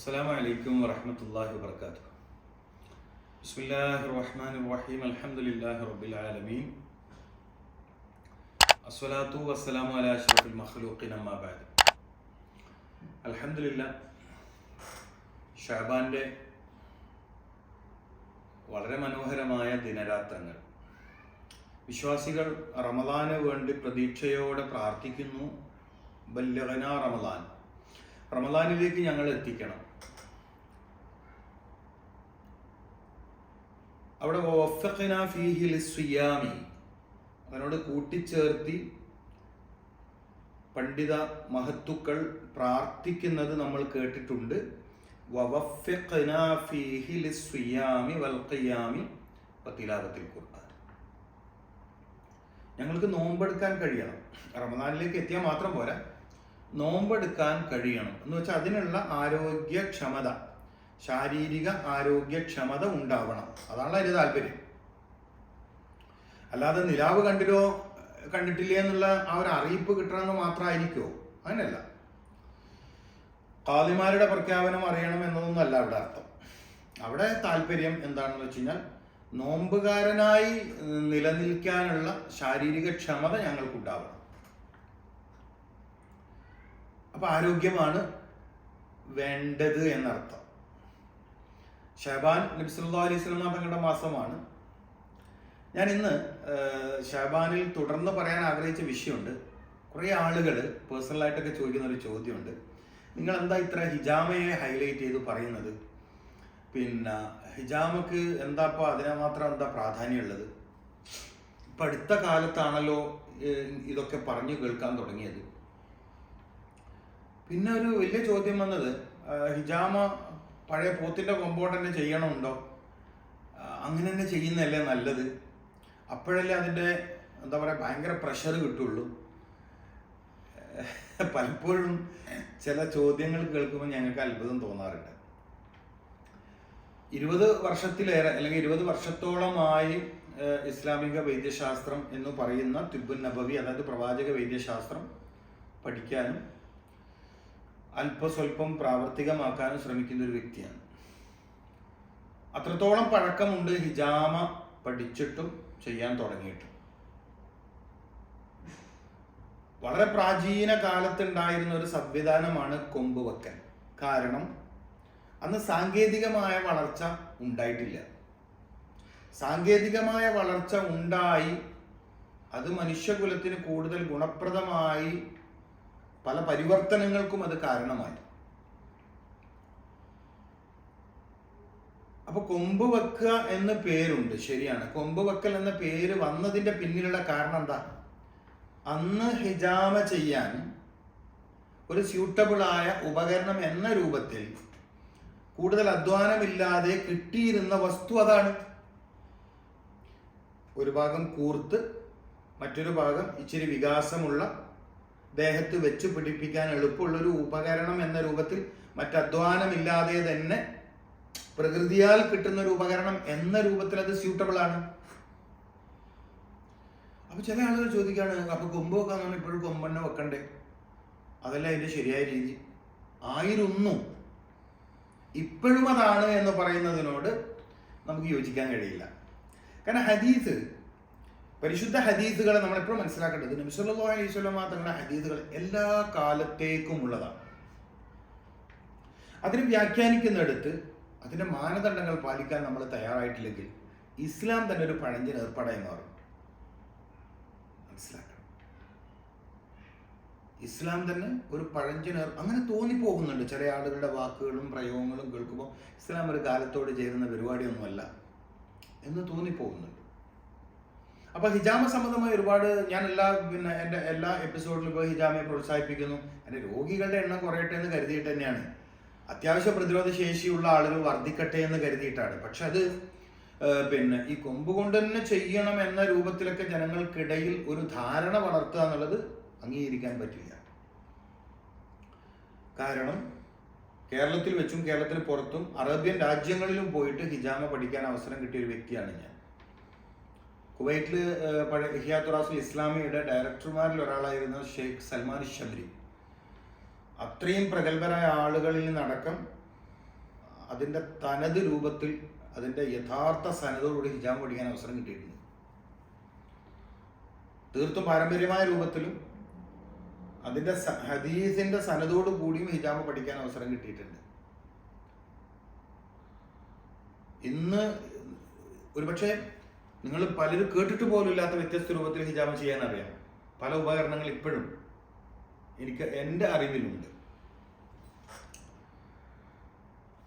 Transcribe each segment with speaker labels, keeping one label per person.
Speaker 1: السلام عليكم ورحمة الله وبركاته بسم الله الرحمن الرحيم الحمد لله رب العالمين الصلاة والسلام على أشرف المخلوقين أما بعد الحمد لله ഷാബാന്റെ വളരെ മനോഹരമായ ദിനരാത്രങ്ങൾ വിശ്വാസികൾ റമദാന് വേണ്ടി പ്രതീക്ഷയോടെ പ്രാർത്ഥിക്കുന്നു ബല്യഗന റമദാൻ റമദാനിലേക്ക് ഞങ്ങൾ എത്തിക്കണം അവിടെ അവനോട് കൂട്ടിച്ചേർത്തി പണ്ഡിത മഹത്തുക്കൾ പ്രാർത്ഥിക്കുന്നത് നമ്മൾ കേട്ടിട്ടുണ്ട്. ഞങ്ങൾക്ക് നോമ്പെടുക്കാൻ കഴിയണം. റമദാനിലേക്ക് എത്തിയാൽ മാത്രം പോരാ. നോമ്പെടുക്കാൻ കഴിയണം. എന്ന് വെച്ചാൽ അതിനുള്ള ആരോഗ്യക്ഷമത. ശാരീരിക ആരോഗ്യക്ഷമത ഉണ്ടാവണം. അതാണ് അതിന്റെ താല്പര്യം. അല്ലാതെ നിലാവ് കണ്ടില്ലോ കണ്ടിട്ടില്ല എന്നുള്ള ആ ഒരു അറിയിപ്പ് കിട്ടണമെന്ന് മാത്രമായിരിക്കുമോ അങ്ങനെയല്ല. കാതിമാരുടെ പ്രഖ്യാപനം അറിയണം എന്നതൊന്നും അല്ല അവിടെ അർത്ഥം. അവിടെ താല്പര്യം എന്താണെന്ന് വെച്ച് കഴിഞ്ഞാൽ നോമ്പുകാരനായി നിലനിൽക്കാനുള്ള ശാരീരിക ക്ഷമത ഞങ്ങൾക്കുണ്ടാവണം. അപ്പൊ ആരോഗ്യമാണ് വേണ്ടത് എന്നർത്ഥം. ഷാബാൻ നബ്സുല്ലാ അലൈഹി സ്വലാം തങ്ങളുടെ മാസമാണ്. ഞാൻ ഇന്ന് ഷാബാനിൽ തുടർന്ന് പറയാൻ ആഗ്രഹിച്ച വിഷയമുണ്ട്. കുറേ ആളുകൾ പേഴ്സണലായിട്ടൊക്കെ ചോദിക്കുന്ന ഒരു ചോദ്യമുണ്ട്. നിങ്ങൾ എന്താ ഇത്ര ഹിജാമയെ ഹൈലൈറ്റ് ചെയ്ത് പറയുന്നത്? പിന്നെ ഹിജാമക്ക് എന്താ ഇപ്പോൾ അതിനെ മാത്രം എന്താ പ്രാധാന്യമുള്ളത്? ഇപ്പം അടുത്ത കാലത്താണല്ലോ ഇതൊക്കെ പറഞ്ഞു കേൾക്കാൻ തുടങ്ങിയത്. പിന്നെ ഒരു വലിയ ചോദ്യം വന്നത് ഹിജാമ പഴയ പോത്തിന്റെ കൊമ്പോട്ട് തന്നെ ചെയ്യണമുണ്ടോ? അങ്ങനെ തന്നെ ചെയ്യുന്നതല്ലേ നല്ലത്. അപ്പോഴല്ലേ അതിന്റെ എന്താ പറയുക ഭയങ്കര പ്രഷർ കിട്ടുള്ളൂ. പലപ്പോഴും ചില ചോദ്യങ്ങൾ കേൾക്കുമ്പോൾ ഞങ്ങൾക്ക് അത്ഭുതം തോന്നാറുണ്ട്. ഇരുപത് വർഷത്തിലേറെ അല്ലെങ്കിൽ ഇരുപത് വർഷത്തോളമായി ഇസ്ലാമിക വൈദ്യശാസ്ത്രം എന്ന് പറയുന്ന തിബുൻ നബവി അതായത് പ്രവാചക വൈദ്യശാസ്ത്രം പഠിക്കാനും അല്പസ്വല്പം പ്രാവർത്തികമാക്കാനും ശ്രമിക്കുന്ന ഒരു വ്യക്തിയാണ്. അത്രത്തോളം പഴക്കമുണ്ട് ഹിജാമ പഠിച്ചിട്ടും ചെയ്യാൻ തുടങ്ങിയിട്ടും. വളരെ പ്രാചീന കാലത്തുണ്ടായിരുന്ന ഒരു സംവിധാനമാണ് കൊമ്പ് വെക്കൽ കാരണം അന്ന് സാങ്കേതികമായ വളർച്ച ഉണ്ടായിട്ടില്ല. സാങ്കേതികമായ വളർച്ച ഉണ്ടായി അത് മനുഷ്യകുലത്തിന് കൂടുതൽ ഗുണപ്രദമായി പല പരിവർത്തനങ്ങൾക്കും അത് കാരണമായി. അപ്പൊ കൊമ്പ് വെക്കുക എന്ന പേരുണ്ട് ശരിയാണ്. കൊമ്പ് വെക്കൽ എന്ന പേര് വന്നതിന്റെ പിന്നിലുള്ള കാരണം എന്താ? അന്ന് ഹിജാമ ചെയ്യാൻ ഒരു സ്യൂട്ടബിൾ ആയ ഉപകരണം എന്ന രൂപത്തിൽ കൂടുതൽ അധ്വാനമില്ലാതെ കിട്ടിയിരുന്ന വസ്തു അതാണ്. ഒരു ഭാഗം കൂർത്ത് മറ്റൊരു ഭാഗം ഇച്ചിരി വികാസമുള്ള ദേഹത്ത് വെച്ച് പിടിപ്പിക്കാൻ എളുപ്പമുള്ളൊരു ഉപകരണം എന്ന രൂപത്തിൽ മറ്റധ്വാനമില്ലാതെ തന്നെ പ്രകൃതിയാൽ കിട്ടുന്ന ഒരു ഉപകരണം എന്ന രൂപത്തിൽ അത് സ്യൂട്ടബിൾ ആണ്. അപ്പൊ ചില ആളുകൾ ചോദിക്കാണ് അപ്പൊ കൊമ്പ് വെക്കാൻ നമ്മൾ ഇപ്പോഴും കൊമ്പെണ്ണ വെക്കണ്ടേ? അതല്ല അതിന്റെ ശരിയായ രീതി. ആയിരുന്നു? ഇപ്പോഴും അതാണ് എന്ന് പറയുന്നതിനോട് നമുക്ക് യോജിക്കാൻ കഴിയില്ല. കാരണം ഹദീസ് പരിശുദ്ധ ഹദീസുകളെ നമ്മൾ എപ്പോഴും മനസ്സിലാക്കേണ്ടത് നബിസ്വല്ലാ അലൈഹി സ്വലമ തങ്ങളുടെ ഹദീസുകൾ എല്ലാ കാലത്തേക്കും ഉള്ളതാണ്. അതിന് വ്യാഖ്യാനിക്കുന്നിടത്ത് അതിന്റെ മാനദണ്ഡങ്ങൾ പാലിക്കാൻ നമ്മൾ തയ്യാറായിട്ടില്ലെങ്കിൽ ഇസ്ലാം തന്നെ ഒരു പഴഞ്ചൻ ഏർപ്പാടായി മാറും. മനസ്സിലാക്കണം. ഇസ്ലാം തന്നെ ഒരു പഴഞ്ചൻ അങ്ങനെ തോന്നിപ്പോകുന്നുണ്ട്. ചില ആളുകളുടെ വാക്കുകളും പ്രയോഗങ്ങളും കേൾക്കുമ്പോൾ ഇസ്ലാം ഒരു കാലത്തോട് ചേരുന്ന പരിപാടിയൊന്നുമല്ല എന്ന് തോന്നിപ്പോകുന്നുണ്ട്. അപ്പൊ ഹിജാമ സംബന്ധമായി ഒരുപാട് ഞാൻ എല്ലാ പിന്നെ എന്റെ എല്ലാ എപ്പിസോഡിലും ഇപ്പോൾ ഹിജാമയെ പ്രോത്സാഹിപ്പിക്കുന്നു. എന്റെ രോഗികളുടെ എണ്ണം കുറയട്ടെ എന്ന് കരുതിയിട്ട് തന്നെയാണ്. അത്യാവശ്യ പ്രതിരോധ ശേഷിയുള്ള ആളുകൾ വർദ്ധിക്കട്ടെ എന്ന് കരുതിയിട്ടാണ്. പക്ഷെ അത് പിന്നെ ഈ കൊമ്പ് കൊണ്ട് തന്നെ ചെയ്യണം എന്ന രൂപത്തിലൊക്കെ ജനങ്ങൾക്കിടയിൽ ഒരു ധാരണ വളർത്തുക എന്നുള്ളത് അംഗീകരിക്കാൻ പറ്റില്ല. കാരണം കേരളത്തിൽ വെച്ചും കേരളത്തിന് പുറത്തും അറേബ്യൻ രാജ്യങ്ങളിലും പോയിട്ട് ഹിജാമ പഠിക്കാൻ അവസരം കിട്ടിയ ഒരു വ്യക്തിയാണ് ഞാൻ. കുവൈറ്റിൽ പഴയ ഇസ്ലാമിയുടെ ഡയറക്ടർമാരിൽ ഒരാളായിരുന്ന ഷെയ്ഖ് സൽമാൻ ഷബ്രി അത്രയും പ്രഗത്ഭരായ ആളുകളിൽ നിന്നടക്കം അതിന്റെ തനത് രൂപത്തിൽ അതിന്റെ യഥാർത്ഥ സനതോടുകൂടി ഹിജാബ് പഠിക്കാൻ അവസരം കിട്ടിയിട്ടുണ്ട്. തീർത്തും പാരമ്പര്യമായ രൂപത്തിലും അതിന്റെ ഹദീസിന്റെ സനതോടു കൂടിയും ഹിജാബ് പഠിക്കാൻ അവസരം കിട്ടിയിട്ടുണ്ട്. ഇന്ന് ഒരുപക്ഷെ നിങ്ങൾ പലരും കേട്ടിട്ട് പോലും ഇല്ലാത്ത വ്യത്യസ്ത രൂപത്തിൽ ഹിജാബ് ചെയ്യാൻ അറിയാം പല ഉപകരണങ്ങൾ ഇപ്പോഴും എനിക്ക് എന്റെ അറിവിലുണ്ട്.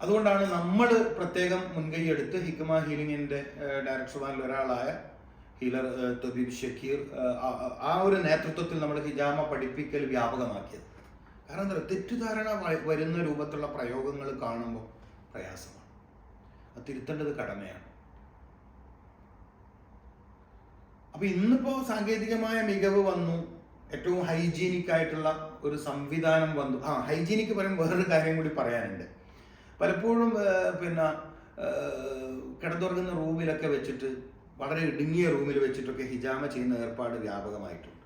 Speaker 1: അതുകൊണ്ടാണ് നമ്മൾ പ്രത്യേകം മുൻകൈ എടുത്ത് ഹിക്മ ഹീലിംഗിന്റെ ഡയറക്ടർമാരിൽ ഒരാളായ ഹീലർ തൊബീബ് ഷക്കീർ ആ- ഒരു നേതൃത്വത്തിൽ നമ്മൾ ഹിജാമ പഠിപ്പിക്കൽ വ്യാപകമാക്കിയത്. കാരണം എന്താ? തെറ്റിദ്ധാരണ വരുന്ന രൂപത്തിലുള്ള പ്രയോഗങ്ങൾ കാണുമ്പോൾ പ്രയാസമാണ്. അത് തിരുത്തേണ്ടത് കടമയാണ്. അപ്പൊ ഇന്നിപ്പോ സാങ്കേതികമായ മികവ് വന്നു. ഏറ്റവും ഹൈജീനിക് ആയിട്ടുള്ള ഒരു സംവിധാനം വന്നു. ആ ഹൈജീനിക് പറയുമ്പോൾ വേറൊരു കാര്യം കൂടി പറയാനുണ്ട്. പലപ്പോഴും പിന്നെ കിടന്നുറങ്ങുന്ന റൂമിലൊക്കെ വെച്ചിട്ട് വളരെ ഇടുങ്ങിയ റൂമിൽ വെച്ചിട്ടൊക്കെ ഹിജാമ ചെയ്യുന്ന ഏർപ്പാട് വ്യാപകമായിട്ടുണ്ട്.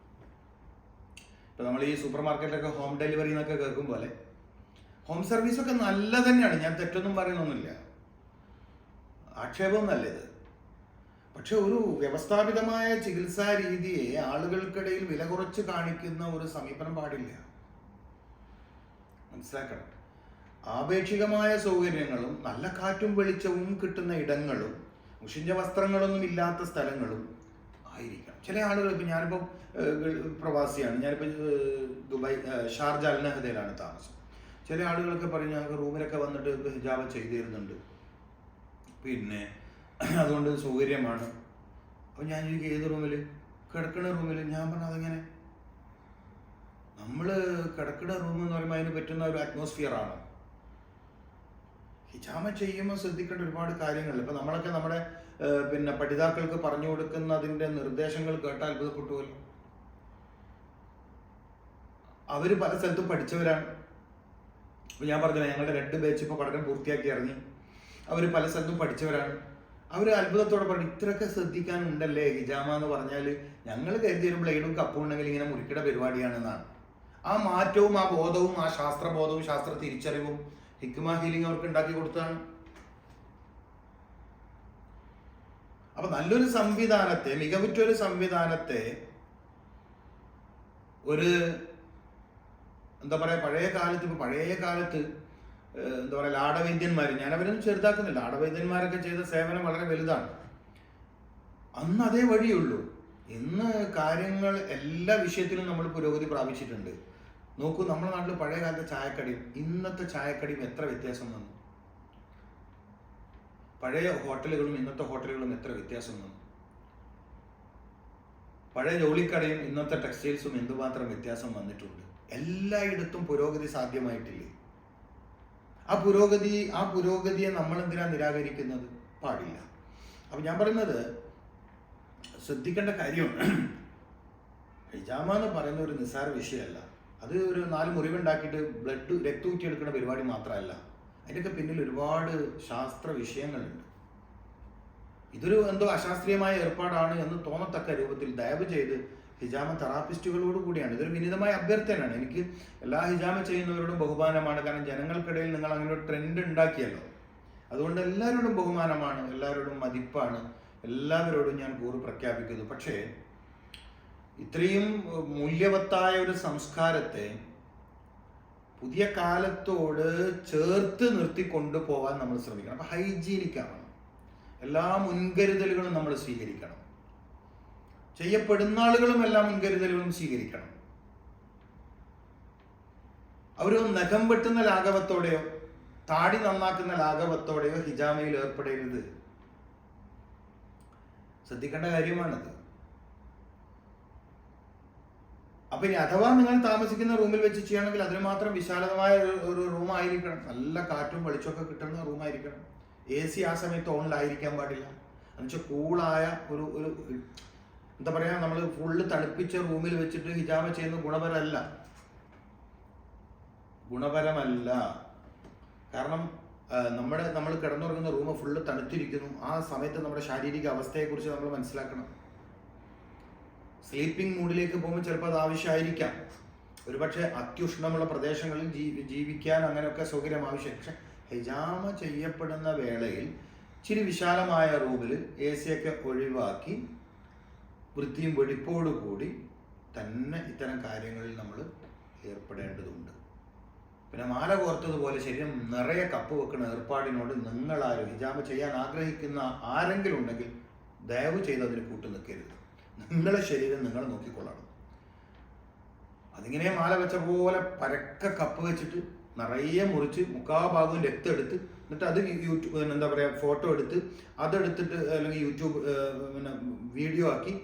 Speaker 1: ഇപ്പൊ നമ്മൾ ഈ സൂപ്പർ മാർക്കറ്റിലൊക്കെ ഹോം ഡെലിവറി എന്നൊക്കെ കേൾക്കും പോലെ ഹോം സർവീസ് ഒക്കെ നല്ല തന്നെയാണ്. ഞാൻ തെറ്റൊന്നും പറയുന്നൊന്നുമില്ല. ആക്ഷേപമൊന്നല്ല ഇത്. പക്ഷെ ഒരു വ്യവസ്ഥാപിതമായ ചികിത്സാ രീതിയെ ആളുകൾക്കിടയിൽ വില കുറച്ച് കാണിക്കുന്ന ഒരു സമീപനം പാടില്ല. മനസ്സിലാക്കണം. ആപേക്ഷികമായ സൗകര്യങ്ങളും നല്ല കാറ്റും വെളിച്ചവും കിട്ടുന്ന ഇടങ്ങളും മുഷിഞ്ഞ വസ്ത്രങ്ങളൊന്നും ഇല്ലാത്ത സ്ഥലങ്ങളും ആയിരിക്കണം. ചില ആളുകൾ ഇപ്പം ഞാനിപ്പോൾ പ്രവാസിയാണ്. ഞാനിപ്പോൾ ദുബായ് ഷാർജ അൽനഹദയിലാണ് താമസം. ചില ആളുകളൊക്കെ പറയും ഞങ്ങൾക്ക് റൂമിലൊക്കെ വന്നിട്ട് ഹിജാബ് ചെയ്തു തരുന്നുണ്ട് പിന്നെ അതുകൊണ്ട് സൗകര്യമാണ്. അപ്പം ഞാൻ ചോദിക്കും ഏത് റൂമിൽ കിടക്കണ റൂമിൽ ഞാൻ പറഞ്ഞു അതെങ്ങനെ? നമ്മൾ കിടക്കണ റൂം എന്ന് പറയുമ്പോൾ അതിന് പറ്റുന്ന ഒരു അറ്റ്മോസ്ഫിയർ ആണ്. ഹിജാമ ചെയ്യുമ്പോൾ ശ്രദ്ധിക്കേണ്ട ഒരുപാട് കാര്യങ്ങൾ ഇപ്പം നമ്മളൊക്കെ നമ്മുടെ പിന്നെ പഠിതാക്കൾക്ക് പറഞ്ഞു കൊടുക്കുന്നതിന്റെ നിർദ്ദേശങ്ങൾ കേട്ടാൽ അത്ഭുതപ്പെട്ടുവല്ലോ. അവർ പല സ്ഥലത്തും പഠിച്ചവരാണ്. ഞാൻ പറഞ്ഞില്ല ഞങ്ങളുടെ രണ്ട് ബാച്ച് ഇപ്പോൾ പഠനം പൂർത്തിയാക്കി ഇറങ്ങി. അവർ പല സ്ഥലത്തും പഠിച്ചവരാണ്. അവർ അത്ഭുതത്തോടെ പറഞ്ഞു ഇത്രയൊക്കെ ശ്രദ്ധിക്കാനുണ്ടല്ലേ ഹിജാമ എന്ന് പറഞ്ഞാൽ ഞങ്ങൾ കരുതിയൊരു ബ്ലേഡും കപ്പും ഉണ്ടെങ്കിൽ ഇങ്ങനെ മുറിക്കട പരിപാടിയാണെന്നാണ്. ആ മാറ്റവും ആ ബോധവും ആ ശാസ്ത്രബോധവും ശാസ്ത്ര തിരിച്ചറിവും ഹിക്മ ഹീലിംഗ് അവർക്ക് ഉണ്ടാക്കി കൊടുത്തതാണ് അപ്പൊ നല്ലൊരു സംവിധാനത്തെ മികവുറ്റൊരു സംവിധാനത്തെ ഒരു എന്താ പറയാ പഴയ കാലത്ത് ഇപ്പൊ പഴയ കാലത്ത് എന്താ പറയുക ലാടവൈദ്യന്മാർ ഞാൻ അവരൊന്നും ചെറുതാക്കുന്നില്ല. ലാടവൈദ്യന്മാരൊക്കെ ചെയ്ത സേവനം വളരെ വലുതാണ്. അന്ന് അതേ വഴിയുള്ളൂ ഇന്ന് കാര്യങ്ങൾ എല്ലാ വിഷയത്തിലും നമ്മൾ പുരോഗതി പ്രാപിച്ചിട്ടുണ്ട്. നോക്കൂ നമ്മുടെ നാട്ടിൽ പഴയ കാലത്തെ ചായക്കടിയും ഇന്നത്തെ ചായക്കടിയും എത്ര വ്യത്യാസം വന്നു? പഴയ ഹോട്ടലുകളും ഇന്നത്തെ ഹോട്ടലുകളും എത്ര വ്യത്യാസം വന്നു? പഴയ ജോലിക്കടയും ഇന്നത്തെ ടെക്സ്റ്റൈൽസും എന്തുമാത്രം വ്യത്യാസം വന്നിട്ടുണ്ട്? എല്ലായിടത്തും പുരോഗതി സാധ്യമായിട്ടില്ലേ? ആ പുരോഗതി ആ പുരോഗതിയെ നമ്മൾ എന്തിനാ നിരാകരിക്കുന്നത്? പാടില്ല. അപ്പൊ ഞാൻ പറയുന്നത് ശ്രദ്ധിക്കേണ്ട കാര്യം ഹിജാമ എന്ന് പറയുന്ന ഒരു നിസ്സാര വിഷയമല്ല. അത് ഒരു നാല് മുറിവുണ്ടാക്കിയിട്ട് ബ്ലഡ് രക്തം എടുക്കുന്ന പരിപാടി മാത്രമല്ല. അതിന്റെയൊക്കെ പിന്നിൽ ഒരുപാട് ശാസ്ത്ര വിഷയങ്ങളുണ്ട്. ഇതൊരു എന്തോ അശാസ്ത്രീയമായ ഏർപ്പാടാണ് എന്ന് തോന്നത്തക്ക രൂപത്തിൽ ദയവ് ചെയ്ത് ഹിജാമ തെറാപ്പിസ്റ്റുകളോട് കൂടിയാണ്. ഇതൊരു വിനിതമായ അഭ്യർത്ഥനയാണ്. എനിക്ക് എല്ലാ ഹിജാമ ചെയ്യുന്നവരോടും ബഹുമാനമാണ്. കാരണം ജനങ്ങൾക്കിടയിൽ നിങ്ങൾ അങ്ങനെ ഒരു ട്രെൻഡ് ഉണ്ടാക്കിയല്ലോ. അതുകൊണ്ട് എല്ലാവരോടും ബഹുമാനമാണ് എല്ലാവരോടും മതിപ്പാണ് എല്ലാവരോടും ഞാൻ കൂറ് പ്രഖ്യാപിക്കുന്നു. പക്ഷേ ഇത്രയും മൂല്യവത്തായ ഒരു സംസ്കാരത്തെ പുതിയ കാലത്തോട് ചേർത്ത് നിർത്തി കൊണ്ടുപോകാൻ നമ്മൾ ശ്രമിക്കണം. അപ്പൊ ഹൈജീനിക് ആവണം എല്ലാ മുൻകരുതലുകളും നമ്മൾ സ്വീകരിക്കണം. ചെയ്യപ്പെടുന്ന ആളുകളും എല്ലാ മുൻകരുതലുകളും സ്വീകരിക്കണം. അവരോ നഖം വെട്ടുന്ന ലാഘവത്തോടെയോ താടി നന്നാക്കുന്ന ലാഘവത്തോടെയോ ഹിജാമയിൽ ഏർപ്പെടരുത്. ശ്രദ്ധിക്കേണ്ട കാര്യമാണത്. അപ്പൊ ഇനി അഥവാ നിങ്ങൾ താമസിക്കുന്ന റൂമിൽ വെച്ച് ചെയ്യണമെങ്കിൽ അതിന് മാത്രം വിശാലമായ ഒരു- റൂം ആയിരിക്കണം. നല്ല കാറ്റും വെളിച്ചമൊക്കെ കിട്ടുന്ന റൂം ആയിരിക്കണം. എ സി ആ സമയത്ത് ഓണിലായിരിക്കാൻ പാടില്ല. എന്നുവെച്ചാൽ കൂളായ ഒരു ഒരു എന്താ പറയാ നമ്മൾ ഫുള്ള് തണുപ്പിച്ച റൂമിൽ വെച്ചിട്ട് ഹിജാബ് ചെയ്യുന്ന ഗുണപരമല്ല. ഗുണപരമല്ല. കാരണം നമ്മുടെ നമ്മൾ കിടന്നുറങ്ങുന്ന റൂം ഫുള്ള് തണുത്തിരിക്കുന്നു. ആ സമയത്ത് നമ്മുടെ ശാരീരിക അവസ്ഥയെക്കുറിച്ച് നമ്മൾ മനസ്സിലാക്കണം. സ്ലീപ്പിംഗ് മൂഡിലേക്ക് പോകുമ്പോൾ ചിലപ്പോൾ അത് ആവശ്യമായിരിക്കാം. ഒരുപക്ഷെ അത്യുഷ്ണമുള്ള പ്രദേശങ്ങളിൽ ജീവി ജീവിക്കാൻ അങ്ങനെയൊക്കെ സൗകര്യം ആവശ്യം. പക്ഷെ ഹിജാമ ചെയ്യപ്പെടുന്ന വേളയിൽ ഇച്ചിരി വിശാലമായ റൂമിൽ എ സിയൊക്കെ ഒഴിവാക്കി വൃത്തിയും വെടിപ്പോടുകൂടി തന്നെ ഇത്തരം കാര്യങ്ങളിൽ നമ്മൾ ഏർപ്പെടേണ്ടതുണ്ട്. പിന്നെ മാല കോർത്തതുപോലെ ശരീരം നിറയെ കപ്പ് വെക്കുന്ന ഏർപ്പാടിനോട് നിങ്ങളാരും ഹിജാബ് ചെയ്യാൻ ആഗ്രഹിക്കുന്ന ആരെങ്കിലും ഉണ്ടെങ്കിൽ ദയവ് ചെയ്ത് അതിന് കൂട്ടു നിൽക്കരുത്. നിങ്ങളെ ശരീരം നിങ്ങൾ നോക്കിക്കൊള്ളണം. അതിങ്ങനെ മാല വെച്ച പോലെ പരക്ക കപ്പ് വെച്ചിട്ട് നിറയെ മുറിച്ച് മുക്കാ ഭാഗവും രക്തം എടുത്ത് എന്നിട്ട് അത് യൂട്യൂബ് എന്താ പറയുക ഫോട്ടോ എടുത്ത് അതെടുത്തിട്ട് അല്ലെങ്കിൽ യൂട്യൂബ് പിന്നെ വീഡിയോ ആക്കി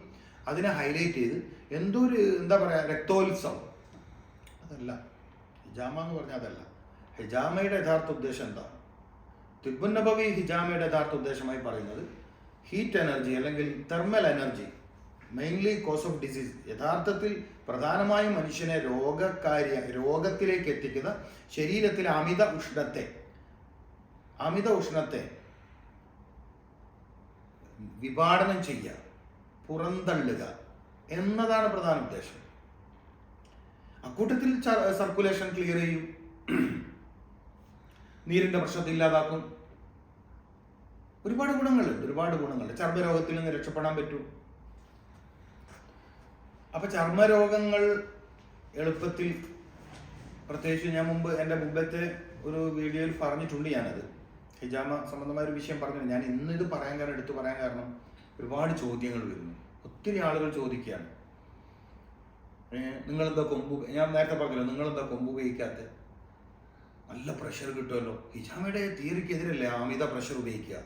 Speaker 1: അതിനെ ഹൈലൈറ്റ് ചെയ്ത് എന്തോ ഒരു എന്താ പറയുക രക്തോത്സവം. അതല്ല. ഹിജാമ എന്ന് പറഞ്ഞാൽ അതല്ല. ഹിജാമയുടെ യഥാർത്ഥ ഉദ്ദേശം എന്താ? തിബുന്നഭവി ഹിജാമയുടെ യഥാർത്ഥ ഉദ്ദേശമായി പറയുന്നത് ഹീറ്റ് എനർജി അല്ലെങ്കിൽ thermal energy mainly cause of disease യഥാർത്ഥത്തിൽ പ്രധാനമായും മനുഷ്യനെ രോഗകാര്യ രോഗത്തിലേക്ക് എത്തിക്കുന്ന ശരീരത്തിലെ അമിത ഉഷ്ണത്തെ അമിത ഉഷ്ണത്തെ വിഭാടനം ചെയ്യുക. പുറന്തള്ളുക എന്നതാണ് പ്രധാന ഉദ്ദേശം. അക്കൂട്ടത്തിൽ സർക്കുലേഷൻ ക്ലിയർ ചെയ്യും. നീരിന്റെ പ്രശ്നത്തെ ഇല്ലാതാക്കും. ഒരുപാട് ഗുണങ്ങളുണ്ട് ഒരുപാട് ഗുണങ്ങളുണ്ട്. ചർമ്മരോഗത്തിൽ നിന്ന് രക്ഷപ്പെടാൻ പറ്റും. അപ്പൊ ചർമ്മരോഗങ്ങൾ എളുപ്പത്തിൽ പ്രത്യേകിച്ച് ഞാൻ മുമ്പ് എന്റെ മുമ്പത്തെ ഒരു വീഡിയോയിൽ പറഞ്ഞിട്ടുണ്ട് ഞാനത്. ഹിജാമ സംബന്ധമായ ഒരു വിഷയം പറഞ്ഞു ഞാൻ ഇന്ന് ഇത് പറയാൻ കാരണം എടുത്തു പറയാൻ കാരണം ഒരുപാട് ചോദ്യങ്ങൾ വരുന്നു. ഒത്തിരി ആളുകൾ ചോദിക്കുകയാണ്. നിങ്ങളെന്താ കൊമ്പ് ഞാൻ നേരത്തെ പറഞ്ഞല്ലോ നിങ്ങളെന്താ കൊമ്പ് ഉപയോഗിക്കാത്ത? നല്ല പ്രഷർ കിട്ടുമല്ലോ. ഹിജാമയുടെ തിയറിക്കെതിരല്ലേ അമിത പ്രഷർ ഉപയോഗിക്കുക.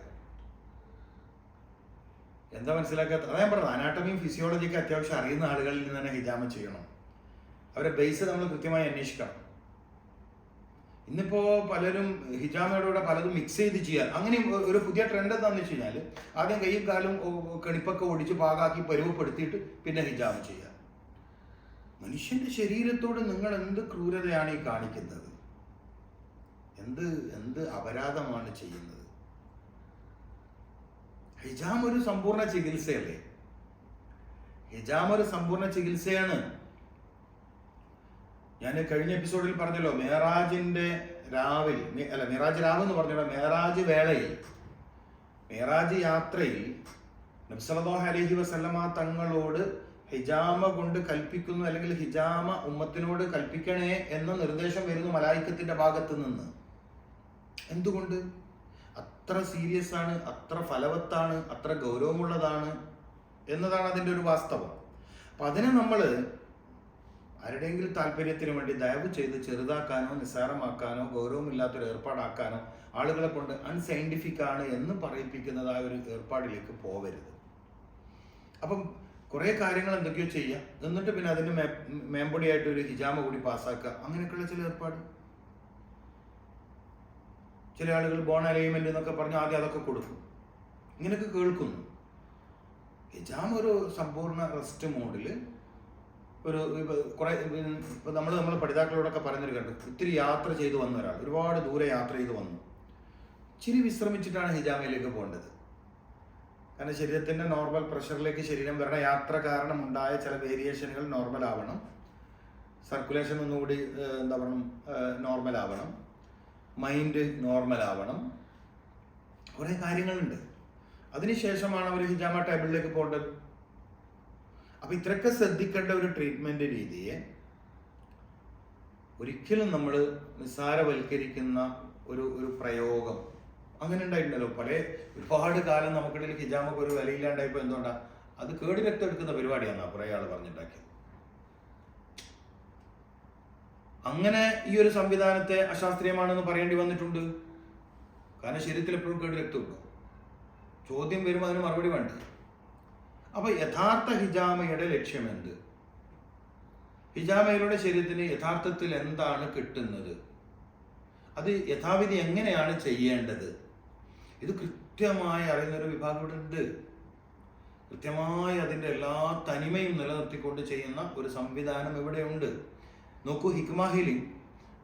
Speaker 1: എന്താ മനസ്സിലാക്കാത്ത അതാ ഞാൻ പറഞ്ഞത് അനാട്ടമിയും ഫിസിയോളജിയൊക്കെ അത്യാവശ്യം അറിയുന്ന ആളുകളിൽ നിന്ന് തന്നെ ഹിജാമ ചെയ്യണം. അവരെ ബേസ് നമ്മൾ കൃത്യമായി അന്വേഷിക്കണം. ഇന്നിപ്പോ പലരും ഹിജാമയുടെ പലതും മിക്സ് ചെയ്ത് ചെയ്യാൻ അങ്ങനെ ഒരു പുതിയ ട്രെൻഡ് എന്താണെന്ന് വെച്ച് കഴിഞ്ഞാൽ ആദ്യം കയ്യും കാലും കണിപ്പൊക്കെ ഒടിച്ച് പാകാക്കി പരുവപ്പെടുത്തിയിട്ട് പിന്നെ ഹിജാമ ചെയ്യുക മനുഷ്യന്റെ ശരീരത്തോട് നിങ്ങൾ എന്ത് ക്രൂരതയാണ് ഈ കാണിക്കുന്നത്? എന്ത് എന്ത് അപരാധമാണ് ചെയ്യുന്നത്? ഹിജാം ഒരു സമ്പൂർണ ചികിത്സയല്ലേ? ഹിജാം ഒരു സമ്പൂർണ ചികിത്സയാണ്. ഞാൻ കഴിഞ്ഞ എപ്പിസോഡിൽ പറഞ്ഞല്ലോ മേറാജിന്റെ രാവിൽ അല്ല മേറാജ് രാവ് എന്ന് പറഞ്ഞല്ലോ മേറാജ് വേളയിൽ മേറാജ് യാത്രയിൽ നബ്സലോഹ അലഹി വസല്ലമ തങ്ങളോട് ഹിജാമ കൊണ്ട് കൽപ്പിക്കുന്നു അല്ലെങ്കിൽ ഹിജാമ ഉമ്മത്തിനോട് കൽപ്പിക്കണേ എന്ന നിർദ്ദേശം വരുന്നു മലായിക്കത്തിന്റെ ഭാഗത്ത് നിന്ന്. എന്തുകൊണ്ട്? അത്ര സീരിയസ് ആണ് അത്ര ഫലവത്താണ് അത്ര ഗൗരവമുള്ളതാണ് എന്നതാണ് അതിന്റെ ഒരു വാസ്തവം. അപ്പൊ അതിനെ നമ്മൾ ആരുടെയെങ്കിലും താല്പര്യത്തിന് വേണ്ടി ദയവ് ചെയ്ത് ചെറുതാക്കാനോ നിസ്സാരമാക്കാനോ ഗൗരവമില്ലാത്തൊരു ഏർപ്പാടാക്കാനോ ആളുകളെ കൊണ്ട് അൺസയന്റിഫിക് ആണ് എന്ന് പറയിപ്പിക്കുന്നതായ ഒരു ഏർപ്പാടിലേക്ക് പോവരുത്. അപ്പം കുറേ കാര്യങ്ങൾ എന്തൊക്കെയോ ചെയ്യുക എന്നിട്ട് പിന്നെ അതിന്റെ മേ മേമ്പൊടിയായിട്ട് ഒരു ഹിജാമ കൂടി പാസ്സാക്കുക. അങ്ങനെയൊക്കെയുള്ള ചില ഏർപ്പാട്. ചില ആളുകൾ ബോൺ അലൈൻമെന്റ് എന്നൊക്കെ പറഞ്ഞ് ആദ്യം അതൊക്കെ കൊടുക്കും. ഇങ്ങനെയൊക്കെ കേൾക്കുന്നു. ഹിജാം ഒരു സമ്പൂർണ റെസ്റ്റ് മോഡിൽ ഒരു കുറെ ഇപ്പൊ നമ്മൾ നമ്മൾ പഠിതാക്കളോടൊക്കെ പറഞ്ഞൊരു കണ്ടു ഒത്തിരി യാത്ര ചെയ്തു വന്ന ഒരാൾ ഒരുപാട് ദൂരെ യാത്ര ചെയ്ത് വന്നു. ചിരി വിശ്രമിച്ചിട്ടാണ് ഹിജാമയിലേക്ക് പോകേണ്ടത്. കാരണം ശരീരത്തിന്റെ നോർമൽ പ്രഷറിലേക്ക് ശരീരം വരണ യാത്ര കാരണം ഉണ്ടായ ചില വേരിയേഷനുകൾ നോർമൽ ആവണം. സർക്കുലേഷൻ ഒന്നുകൂടി എന്താ പറയുക നോർമൽ ആവണം. മൈൻഡ് നോർമൽ ആവണം. കുറേ കാര്യങ്ങളുണ്ട്. അതിനുശേഷമാണ് അവർ ഹിജാമ ടേബിളിലേക്ക് പോകേണ്ടത്. അപ്പൊ ഇത്രയൊക്കെ ശ്രദ്ധിക്കേണ്ട ഒരു ട്രീറ്റ്മെന്റ് രീതിയെ ഒരിക്കലും നമ്മൾ നിസ്സാരവൽക്കരിക്കുന്ന ഒരു ഒരു പ്രയോഗം അങ്ങനെ ഉണ്ടായിട്ടുണ്ടല്ലോ. പല ഒരുപാട് കാലം നമുക്കിടയിൽ ഹിജാമൊക്കെ ഒരു വിലയില്ലാണ്ടായപ്പോൾ എന്തുകൊണ്ടാ? അത് കേടി രക്തം എടുക്കുന്ന പരിപാടിയാണ് കുറെ ആൾ പറഞ്ഞിട്ടുണ്ടാക്കിയത് അങ്ങനെ ഈ ഒരു സംവിധാനത്തെ അശാസ്ത്രീയമാണെന്ന് പറയേണ്ടി വന്നിട്ടുണ്ട്. കാരണം ശരീരത്തിൽ എപ്പോഴും കേട് രക്തമുണ്ടോ ചോദ്യം വരുമ്പോൾ അതിന് മറുപടി വേണ്ട? അപ്പൊ യഥാർത്ഥ ഹിജാമയുടെ ലക്ഷ്യം എന്ത് ഹിജാമയിലൂടെ ശരീരത്തിന് യഥാർത്ഥത്തിൽ എന്താണ് കിട്ടുന്നത്? അത് യഥാവിധി എങ്ങനെയാണ് ചെയ്യേണ്ടത്? ഇത് കൃത്യമായി അറിയുന്ന ഒരു വിഭാഗം ഇവിടെ ഉണ്ട്. കൃത്യമായി അതിന്റെ എല്ലാ തനിമയും നിലനിർത്തിക്കൊണ്ട് ചെയ്യുന്ന ഒരു സംവിധാനം ഇവിടെയുണ്ട് നോക്കൂ ഹിക്മാഹിലി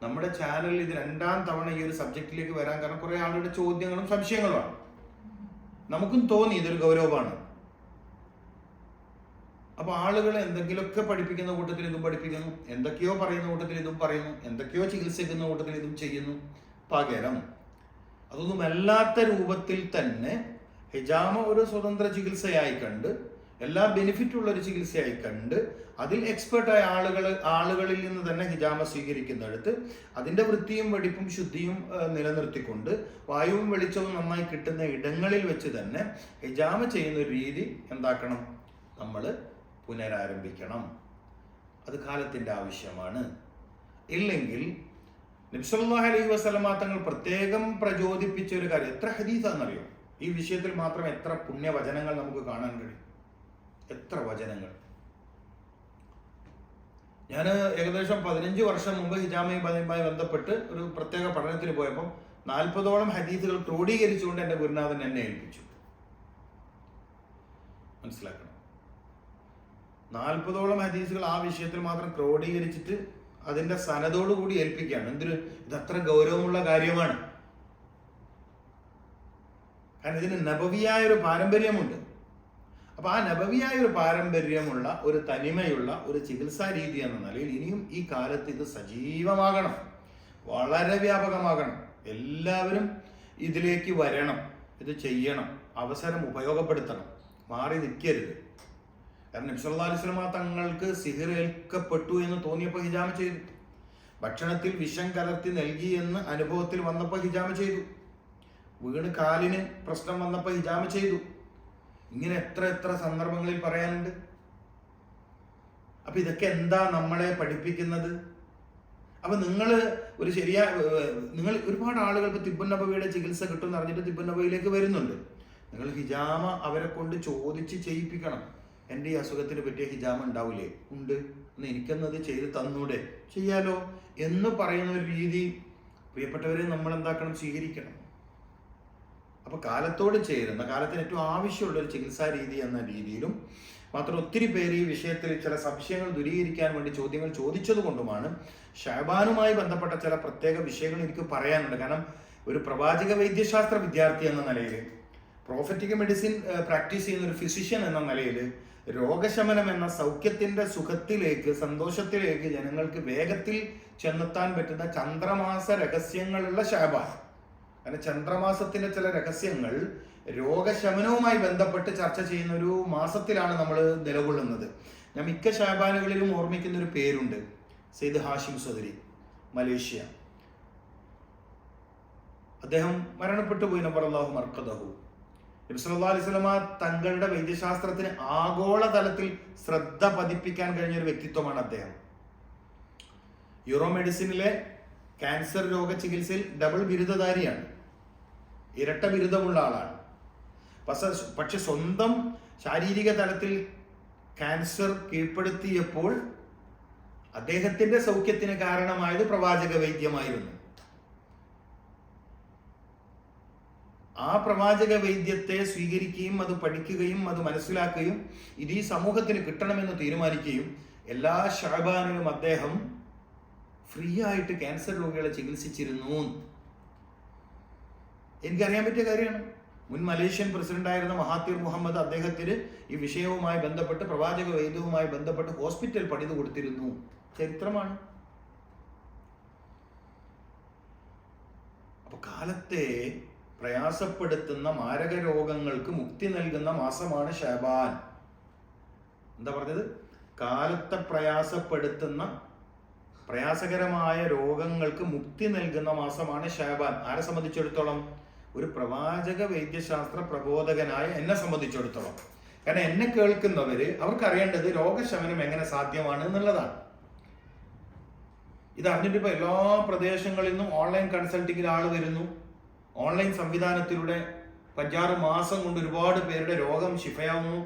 Speaker 1: നമ്മുടെ ചാനലിൽ ഇത് രണ്ടാം തവണ ഈ ഒരു സബ്ജക്റ്റിലേക്ക് വരാൻ കാരണം കുറേ ആളുകളുടെ ചോദ്യങ്ങളും സംശയങ്ങളുമാണ്. നമുക്കും തോന്നി ഇതൊരു ഗൗരവമാണ്. അപ്പൊ ആളുകൾ എന്തെങ്കിലുമൊക്കെ പഠിപ്പിക്കുന്ന കൂട്ടത്തിൽ ഇതും പഠിപ്പിക്കുന്നു എന്തൊക്കെയോ പറയുന്ന കൂട്ടത്തിൽ ഇതും പറയുന്നു എന്തൊക്കെയോ ചികിത്സിക്കുന്ന കൂട്ടത്തിൽ ഇതും ചെയ്യുന്നു. പകരം അതൊന്നുമല്ലാത്ത രൂപത്തിൽ തന്നെ ഹിജാമ ഒരു സ്വതന്ത്ര ചികിത്സയായി കണ്ട് എല്ലാ ബെനിഫിറ്റ് ഉള്ള ഒരു ചികിത്സയായി കണ്ട് അതിൽ എക്സ്പേർട്ടായ ആളുകൾ ആളുകളിൽ നിന്ന് തന്നെ ഹിജാമ സ്വീകരിക്കുന്നിടത്ത് അതിന്റെ വൃത്തിയും വെടിപ്പും ശുദ്ധിയും നിലനിർത്തിക്കൊണ്ട് വായുവും വെളിച്ചവും നന്നായി കിട്ടുന്ന ഇടങ്ങളിൽ വെച്ച് തന്നെ ഹിജാമ ചെയ്യുന്ന ഒരു രീതി എന്താക്കണം? നമ്മൾ പുനരാരംഭിക്കണം. അത് കാലത്തിന്റെ ആവശ്യമാണ്. ഇല്ലെങ്കിൽ നബ്സല്ലാഹ് അലൈഹി വസല്ലമ തങ്ങൾ പ്രത്യേകം പ്രചോദിപ്പിച്ച ഒരു കാര്യം. എത്ര ഹദീസാണെന്നറിയോ ഈ വിഷയത്തിൽ മാത്രം എത്ര പുണ്യവചനങ്ങൾ നമുക്ക് കാണാൻ കഴിയും? എത്ര വചനങ്ങൾ? ഞാൻ ഏകദേശം പതിനഞ്ച് വർഷം മുമ്പ് ഹിജാമയുമായി ബന്ധപ്പെട്ട് ഒരു പ്രത്യേക പഠനത്തിന് പോയപ്പോൾ നാൽപ്പതോളം ഹദീസുകൾ ക്രോഡീകരിച്ചുകൊണ്ട് എന്റെ ഗുരുനാഥൻ എന്നെ ഏൽപ്പിച്ചു. മനസ്സിലാക്കണം. നാൽപ്പതോളം ഹദീസുകൾ ആ വിഷയത്തിൽ മാത്രം ക്രോഡീകരിച്ചിട്ട് അതിന്റെ സനതോടുകൂടി ഏൽപ്പിക്കുകയാണ്. എന്തൊരു ഇതത്ര ഗൗരവമുള്ള കാര്യമാണ്. കാരണം ഇതിന് നബവിയായ ഒരു പാരമ്പര്യമുണ്ട്. അപ്പൊ ആ നബവിയായ ഒരു പാരമ്പര്യമുള്ള ഒരു തനിമയുള്ള ഒരു ചികിത്സാ രീതി എന്ന നിലയിൽ ഇനിയും ഈ കാലത്ത് ഇത് സജീവമാകണം. വളരെ വ്യാപകമാകണം. എല്ലാവരും ഇതിലേക്ക് വരണം. ഇത് ചെയ്യണം. അവസരം ഉപയോഗപ്പെടുത്തണം. മാറി നിൽക്കരുത്. കാരണം നബ്സല്ലാ അലിസ്ലമ തങ്ങൾക്ക് സിഹിർ ഏൽക്കപ്പെട്ടു എന്ന് തോന്നിയപ്പോൾ ഹിജാമ ചെയ്തു. ഭക്ഷണത്തിൽ വിഷം കലർത്തി നൽകി എന്ന് അനുഭവത്തിൽ വന്നപ്പോൾ ഹിജാമ ചെയ്തു. വീണ് കാലിന് പ്രശ്നം വന്നപ്പോൾ ഹിജാമ ചെയ്തു. ഇങ്ങനെ എത്ര എത്ര സന്ദർഭങ്ങളിൽ പറയാനുണ്ട്. അപ്പൊ ഇതൊക്കെ എന്താ നമ്മളെ പഠിപ്പിക്കുന്നത്? അപ്പൊ നിങ്ങൾ ഒരു ശരിയാ നിങ്ങൾ ഒരുപാട് ആളുകൾ ഇപ്പൊ തിബുൻ നബവിയുടെ ചികിത്സ കിട്ടും എന്ന് അറിഞ്ഞിട്ട് തിബുന്നബയിലേക്ക് വരുന്നുണ്ട്. നിങ്ങൾ ഹിജാമ അവരെ കൊണ്ട് ചോദിച്ച് ചെയ്യിപ്പിക്കണം. എന്റെ ഈ അസുഖത്തിന് പറ്റിയ ഹിജാമ ഉണ്ടാവില്ലേ ഉണ്ട്. എന്ന് എനിക്കെന്നത് ചെയ്ത് തന്നൂടെ? ചെയ്യാലോ? എന്ന് പറയുന്ന ഒരു രീതി പ്രിയപ്പെട്ടവരെ നമ്മൾ എന്താക്കണം സ്വീകരിക്കണം. അപ്പോൾ കാലത്തോട് ചേരുന്ന കാലത്തിന് ഏറ്റവും ആവശ്യമുള്ള ഒരു ചികിത്സാ രീതി എന്ന രീതിയിലും മാത്രം ഒത്തിരി പേര് ഈ വിഷയത്തിൽ ചില സംശയങ്ങൾ ദൂരീകരിക്കാൻ വേണ്ടി ചോദ്യങ്ങൾ ചോദിച്ചത് കൊണ്ടുമാണ് ബന്ധപ്പെട്ട ചില പ്രത്യേക വിഷയങ്ങൾ എനിക്ക് പറയാനുണ്ട്. കാരണം ഒരു പ്രവാചക വൈദ്യശാസ്ത്ര വിദ്യാർത്ഥി എന്ന നിലയിൽ പ്രോഫറ്റിക് മെഡിസിൻ പ്രാക്ടീസ് ചെയ്യുന്ന ഒരു ഫിസിഷ്യൻ എന്ന നിലയിൽ രോഗശമനം എന്ന സൗഖ്യത്തിന്റെ സുഖത്തിലേക്ക് സന്തോഷത്തിലേക്ക് ജനങ്ങൾക്ക് വേഗത്തിൽ ചെന്നെത്താൻ പറ്റുന്ന ചന്ദ്രമാസ രഹസ്യങ്ങളുള്ള ശാപാണ് കാരണം ചന്ദ്രമാസത്തിന്റെ ചില രഹസ്യങ്ങൾ രോഗശമനവുമായി ബന്ധപ്പെട്ട് ചർച്ച ചെയ്യുന്ന ഒരു മാസത്തിലാണ് നമ്മൾ നിലകൊള്ളുന്നത്. ഞാൻ മിക്ക ശാപാനുകളിലും ഓർമ്മിക്കുന്ന ഒരു പേരുണ്ട്. സെയ്ദ് ഹാഷിം സോദരി മലേഷ്യ. അദ്ദേഹം മരണപ്പെട്ടു പോയി നമ്പർ അള്ളാഹു മർക്കദഹു. നബിസ്വല്ലാ അലൈസ്ലമ തങ്ങളുടെ വൈദ്യശാസ്ത്രത്തിന് ആഗോളതലത്തിൽ ശ്രദ്ധ പതിപ്പിക്കാൻ കഴിഞ്ഞ ഒരു വ്യക്തിത്വമാണ് അദ്ദേഹം. യൂറോ മെഡിസിനിലെ ക്യാൻസർ രോഗ ചികിത്സയിൽ ഡബിൾ ബിരുദധാരിയാണ്. ഇരട്ട ബിരുദമുള്ള ആളാണ്. പക്ഷെ പക്ഷെ സ്വന്തം ശാരീരിക തലത്തിൽ ക്യാൻസർ കീഴ്പ്പെടുത്തിയപ്പോൾ അദ്ദേഹത്തിന്റെ സൗഖ്യത്തിന് കാരണമായത് പ്രവാചക വൈദ്യമായിരുന്നു. ആ പ്രവാചക വൈദ്യത്തെ സ്വീകരിക്കുകയും അത് പഠിക്കുകയും അത് മനസ്സിലാക്കുകയും ഇത് ഈ സമൂഹത്തിന് കിട്ടണമെന്ന് തീരുമാനിക്കുകയും എല്ലാ ഷാബാനിലും അദ്ദേഹം ഫ്രീ ആയിട്ട് ക്യാൻസർ രോഗികളെ ചികിത്സിച്ചിരുന്നു എനിക്കറിയാൻ പറ്റിയ കാര്യമാണ്. മുൻ മലേഷ്യൻ പ്രസിഡന്റ് ആയിരുന്ന മഹാത്തിർ മുഹമ്മദ് അദ്ദേഹത്തിന് ഈ വിഷയവുമായി ബന്ധപ്പെട്ട് പ്രവാചക വൈദ്യവുമായി ബന്ധപ്പെട്ട് ഹോസ്പിറ്റൽ പണിത് കൊടുത്തിരുന്നു. ചരിത്രമാണ്. അപ്പൊ കാലത്തെ പ്രയാസപ്പെടുത്തുന്ന മാരക രോഗങ്ങൾക്ക് മുക്തി നൽകുന്ന മാസമാണ് ഷാബാൻ എന്താ പറഞ്ഞത്? കാലത്തെ പ്രയാസപ്പെടുത്തുന്ന പ്രയാസകരമായ രോഗങ്ങൾക്ക് മുക്തി നൽകുന്ന മാസമാണ് ഷാബാൻ ആരെ സംബന്ധിച്ചിടത്തോളം? ഒരു പ്രവാചക വൈദ്യശാസ്ത്ര പ്രബോധകനായ എന്നെ സംബന്ധിച്ചിടത്തോളം. കാരണം എന്നെ കേൾക്കുന്നവര് അവർക്ക് അറിയേണ്ടത് രോഗശമനം എങ്ങനെ സാധ്യമാണ് എന്നുള്ളതാണ്. ഇത് അറിഞ്ഞിട്ട് ഇപ്പൊ എല്ലാ പ്രദേശങ്ങളിൽ നിന്നും ഓൺലൈൻ കൺസൾട്ടിങ്ങിൽ ആൾ വരുന്നു. ഓൺലൈൻ സംവിധാനത്തിലൂടെ അഞ്ചാറ് മാസം കൊണ്ട് ഒരുപാട് പേരുടെ രോഗം ശിഫയാവുന്നു.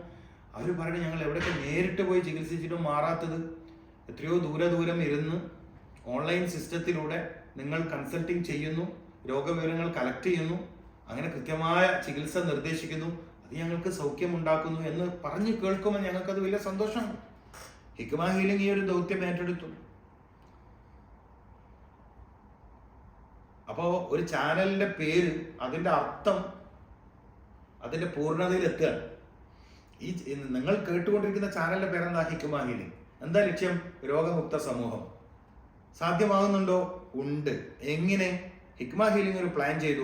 Speaker 1: അവർ പറഞ്ഞു ഞങ്ങൾ എവിടെയൊക്കെ നേരിട്ട് പോയി ചികിത്സിച്ചിട്ടും മാറാത്തത് എത്രയോ ദൂരെ ദൂരം ഇരുന്ന് ഓൺലൈൻ സിസ്റ്റത്തിലൂടെ നിങ്ങൾ കൺസൾട്ടിങ് ചെയ്യുന്നു രോഗവിവരങ്ങൾ കളക്ട് ചെയ്യുന്നു അങ്ങനെ കൃത്യമായ ചികിത്സ നിർദ്ദേശിക്കുന്നു അത് ഞങ്ങൾക്ക് സൗഖ്യമുണ്ടാക്കുന്നു എന്ന് പറഞ്ഞു കേൾക്കുമ്പോൾ ഞങ്ങൾക്കത് വലിയ സന്തോഷമാണ്. ഹിക്മ ഹീലിംഗ് ഈ ഒരു ദൗത്യം ഏറ്റെടുത്തു. അപ്പോൾ ഒരു ചാനലിന്റെ പേര് അതിന്റെ അർത്ഥം അതിന്റെ പൂർണതയിൽ ഈ നിങ്ങൾ കേട്ടുകൊണ്ടിരിക്കുന്ന ചാനലിന്റെ പേരെന്താ? ഹിക്കുമ എന്താ ലക്ഷ്യം? രോഗമുക്ത സമൂഹം. സാധ്യമാകുന്നുണ്ടോ? ഉണ്ട്. എങ്ങനെ? ഹിക്മ ഹീലിംഗ് ഒരു പ്ലാൻ ചെയ്തു.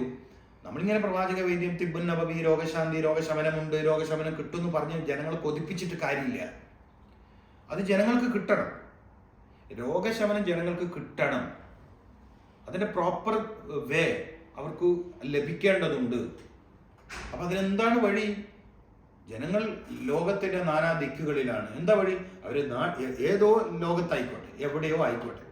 Speaker 1: നമ്മളിങ്ങനെ പ്രവാചക വൈദ്യം തിബുൻ നബബി രോഗശാന്തി രോഗശമനമുണ്ട് രോഗശമനം കിട്ടുമെന്ന് പറഞ്ഞ് ജനങ്ങളെ കൊതിപ്പിച്ചിട്ട് കാര്യമില്ല. അത് ജനങ്ങൾക്ക് കിട്ടണം. രോഗശമനം ജനങ്ങൾക്ക് കിട്ടണം. അതിന്റെ പ്രോപ്പർ വേ അവർക്ക് ലഭിക്കേണ്ടതുണ്ട്. അപ്പൊ അതിനെന്താണ് വഴി? ജനങ്ങൾ ലോകത്തിന്റെ നാനാ ദിക്കുകളിലാണ്. എന്താ വഴി? അവർ ഏതോ ലോകത്തായിക്കോട്ടെ എവിടെയോ ആയിക്കോട്ടെ.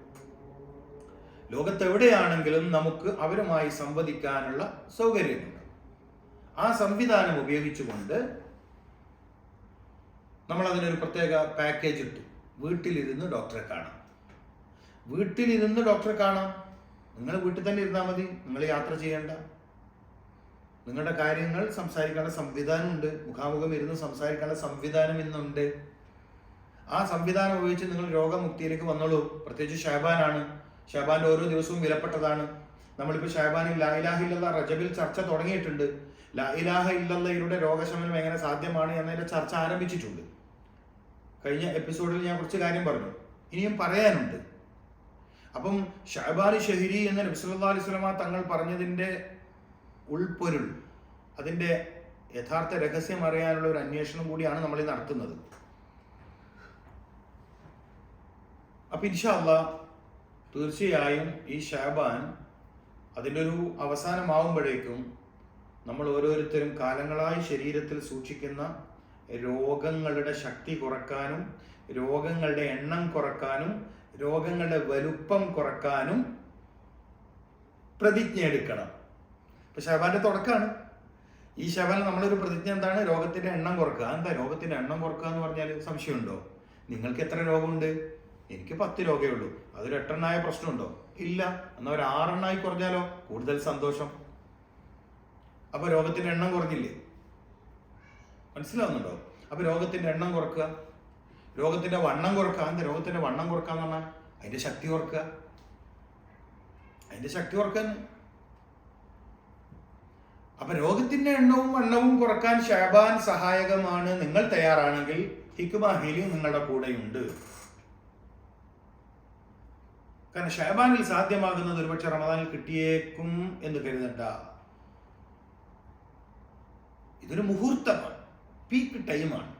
Speaker 1: ലോകത്തെവിടെയാണെങ്കിലും നമുക്ക് അവരുമായി സംവദിക്കാനുള്ള സൗകര്യമുണ്ട്. ആ സംവിധാനം ഉപയോഗിച്ചുകൊണ്ട് നമ്മൾ അതിനൊരു പ്രത്യേക പാക്കേജ് ഇട്ടു. വീട്ടിലിരുന്ന് ഡോക്ടറെ കാണാം. വീട്ടിലിരുന്ന് ഡോക്ടറെ കാണാം. നിങ്ങൾ വീട്ടിൽ തന്നെ ഇരുന്നാൽ മതി. നിങ്ങൾ യാത്ര ചെയ്യേണ്ട. നിങ്ങളുടെ കാര്യങ്ങൾ സംസാരിക്കാനുള്ള സംവിധാനമുണ്ട്. മുഖാമുഖം ഇരുന്ന് സംസാരിക്കാനുള്ള സംവിധാനം ഇന്നുണ്ട്. ആ സംവിധാനം ഉപയോഗിച്ച് നിങ്ങൾ രോഗമുക്തിയിലേക്ക് വന്നോളൂ. പ്രത്യേകിച്ച് ഷാബാനാണ്. ഷാബാന്റെ ഓരോ ദിവസവും വിലപ്പെട്ടതാണ്. നമ്മളിപ്പോൾ ഷാബാനിൽ ലാ റജബിൽ ചർച്ച തുടങ്ങിയിട്ടുണ്ട്. ലാ ഇലാഹ ഇല്ലല്ലയുടെ രോഗശമനം എങ്ങനെ സാധ്യമാണ് എന്നതിന്റെ ചർച്ച ആരംഭിച്ചിട്ടുണ്ട്. കഴിഞ്ഞ എപ്പിസോഡിൽ ഞാൻ കുറച്ച് കാര്യം പറഞ്ഞു. ഇനിയും പറയാനുണ്ട്. അപ്പം ഷഹബാലി ഷഹിരി എന്ന നബിസുല്ലാ അലൈഹി സ്വലമ തങ്ങൾ പറഞ്ഞതിന്റെ ഉൾപ്പൊരുൾ അതിന്റെ യഥാർത്ഥ രഹസ്യം അറിയാനുള്ള ഒരു അന്വേഷണം കൂടിയാണ് നമ്മൾ നടത്തുന്നത്. അപ്പം ഇൻഷാല്ല തീർച്ചയായും ഈ ഷാബാൻ അതിന്റെ ഒരു അവസാനമാവുമ്പോഴേക്കും നമ്മൾ ഓരോരുത്തരും കാലങ്ങളായി ശരീരത്തിൽ സൂക്ഷിക്കുന്ന രോഗങ്ങളുടെ ശക്തി കുറക്കാനും രോഗങ്ങളുടെ എണ്ണം കുറക്കാനും രോഗങ്ങളുടെ വലുപ്പം കുറക്കാനും പ്രതിജ്ഞ എടുക്കണം. ഇപ്പൊ ശവാന്റെ തുടക്കമാണ് ഈ ശബാൻ നമ്മളൊരു പ്രതിജ്ഞ എന്താണ്? രോഗത്തിന്റെ എണ്ണം കുറക്കുക. എന്താ രോഗത്തിന്റെ എണ്ണം കുറക്കുക എന്ന് പറഞ്ഞാൽ സംശയമുണ്ടോ? നിങ്ങൾക്ക് എത്ര രോഗമുണ്ട്? എനിക്ക് പത്ത് രോഗമേ ഉള്ളൂ. അതൊരു എട്ടെണ്ണായ പ്രശ്നമുണ്ടോ? ഇല്ല. എന്നാൽ ഒരു ആറെണ്ണായി കുറഞ്ഞാലോ? കൂടുതൽ സന്തോഷം. അപ്പൊ രോഗത്തിന്റെ എണ്ണം കുറഞ്ഞില്ലേ? മനസ്സിലാവുന്നുണ്ടോ? അപ്പൊ രോഗത്തിന്റെ എണ്ണം കുറക്കുക. രോഗത്തിന്റെ വണ്ണം കുറക്കുക. എന്താ രോഗത്തിന്റെ വണ്ണം കുറക്കുക എന്ന് പറഞ്ഞാൽ അതിന്റെ ശക്തി ഓർക്കുക അതിന്റെ ശക്തി കുറയ്ക്കാൻ അപ്പൊ രോഗത്തിന്റെ എണ്ണവും വണ്ണവും കുറയ്ക്കാൻ ഷാബാൻ സഹായകമാണ് നിങ്ങൾ തയ്യാറാണെങ്കിൽ ഹീലിംഗ് നിങ്ങളുടെ കൂടെയുണ്ട്. കാരണം ഷാബാനിൽ സാധ്യമാകുന്നത് ഒരുപക്ഷെ റമദാനിൽ കിട്ടിയേക്കും എന്ന് കരുതണ്ട. ഇതൊരു മുഹൂർത്തമാണ്. പീക്ക് ടൈമാണ്.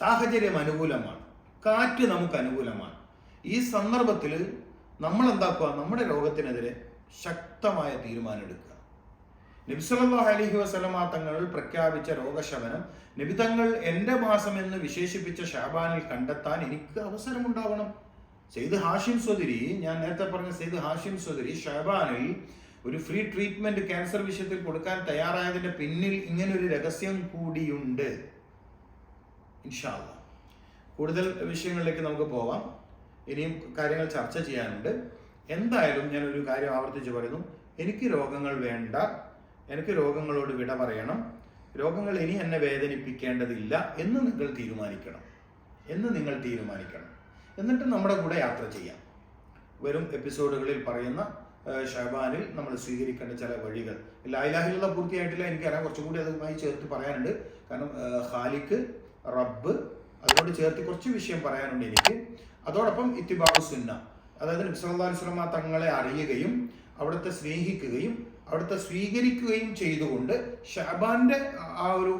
Speaker 1: സാഹചര്യം അനുകൂലമാണ്. കാറ്റ് നമുക്ക് അനുകൂലമാണ്. ഈ സന്ദർഭത്തിൽ നമ്മൾ എന്താക്കുക നമ്മുടെ രോഗത്തിനെതിരെ ശക്തമായ തീരുമാനം എടുക്കുക. നബിസല്ലാഹു അലഹി വസ്ലമാ തങ്ങൾ പ്രഖ്യാപിച്ച രോഗശമനം നിബിതങ്ങൾ എന്റെ മാസം എന്ന് വിശേഷിപ്പിച്ച ഷാബാനിൽ കണ്ടെത്താൻ എനിക്ക് അവസരമുണ്ടാവണം. സെയ്ദ് ഹാഷിം സ്വദിരി ഞാൻ നേരത്തെ പറഞ്ഞ സെയ്ദ് ഹാഷിം സ്വദിരി ഷാബാനിൽ ഒരു ഫ്രീ ട്രീറ്റ്മെന്റ് ക്യാൻസർ വിഷയത്തിൽ കൊടുക്കാൻ തയ്യാറായതിന്റെ പിന്നിൽ ഇങ്ങനൊരു രഹസ്യം കൂടിയുണ്ട്. ഇൻഷാല്ല കൂടുതൽ വിഷയങ്ങളിലേക്ക് നമുക്ക് പോവാം. ഇനിയും കാര്യങ്ങൾ ചർച്ച ചെയ്യാനുണ്ട്. എന്തായാലും ഞാൻ ഒരു കാര്യം ആവർത്തിച്ച് പറയുന്നു. എനിക്ക് രോഗങ്ങൾ വേണ്ട. എനിക്ക് രോഗങ്ങളോട് വിട പറയണം. രോഗങ്ങൾ ഇനി എന്നെ വേദനിപ്പിക്കേണ്ടതില്ല എന്ന് നിങ്ങൾ തീരുമാനിക്കണം. എന്ന് നിങ്ങൾ തീരുമാനിക്കണം. എന്നിട്ട് നമ്മുടെ കൂടെ യാത്ര ചെയ്യാം. വരും എപ്പിസോഡുകളിൽ പറയുന്ന ഷബാനിൽ നമ്മൾ സ്വീകരിക്കേണ്ട ചില വഴികൾ. ലായിലാഹിലുള്ള പൂർത്തിയായിട്ടില്ല. എനിക്കറിയാം. കുറച്ചും കൂടി അതുമായി ചേർത്ത് പറയാനുണ്ട്. കാരണം ഹാലിക്ക് റബ്ബ്. അതിനോട് ചേർത്ത് കുറച്ച് വിഷയം പറയാനുണ്ട് എനിക്ക്. അതോടൊപ്പം ഇത്തിബാബു സുന്ന. അതായത് നബ്സല്ലാ സ്വലമ തങ്ങളെ അറിയുകയും അവിടുത്തെ സ്നേഹിക്കുകയും അവിടുത്തെ സ്വീകരിക്കുകയും ചെയ്തുകൊണ്ട് ഷാബാന്റെ ആ ഒരു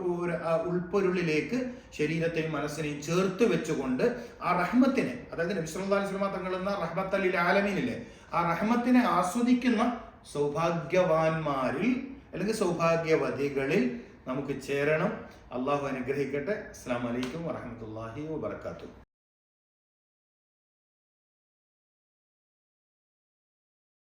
Speaker 1: ഉൾപ്പൊരുളിലേക്ക് ശരീരത്തെയും മനസ്സിനെയും ചേർത്ത് വെച്ചുകൊണ്ട് ആ റഹ്മത്തിനെ അതായത് നബ്സല്ലാ സ്വലമ തങ്ങൾ എന്ന റഹ്മത്ത് അലി ആലമീനിലെ ആ റഹ്മത്തിനെ ആസ്വദിക്കുന്ന സൗഭാഗ്യവാന്മാരിൽ അല്ലെങ്കിൽ സൗഭാഗ്യവതികളിൽ നമുക്ക് ചേരണം. അള്ളാഹു അനുഗ്രഹിക്കട്ടെ. അസ്സാം വലൈക്കും വറഹമത്തല്ലാഹി വാത്തു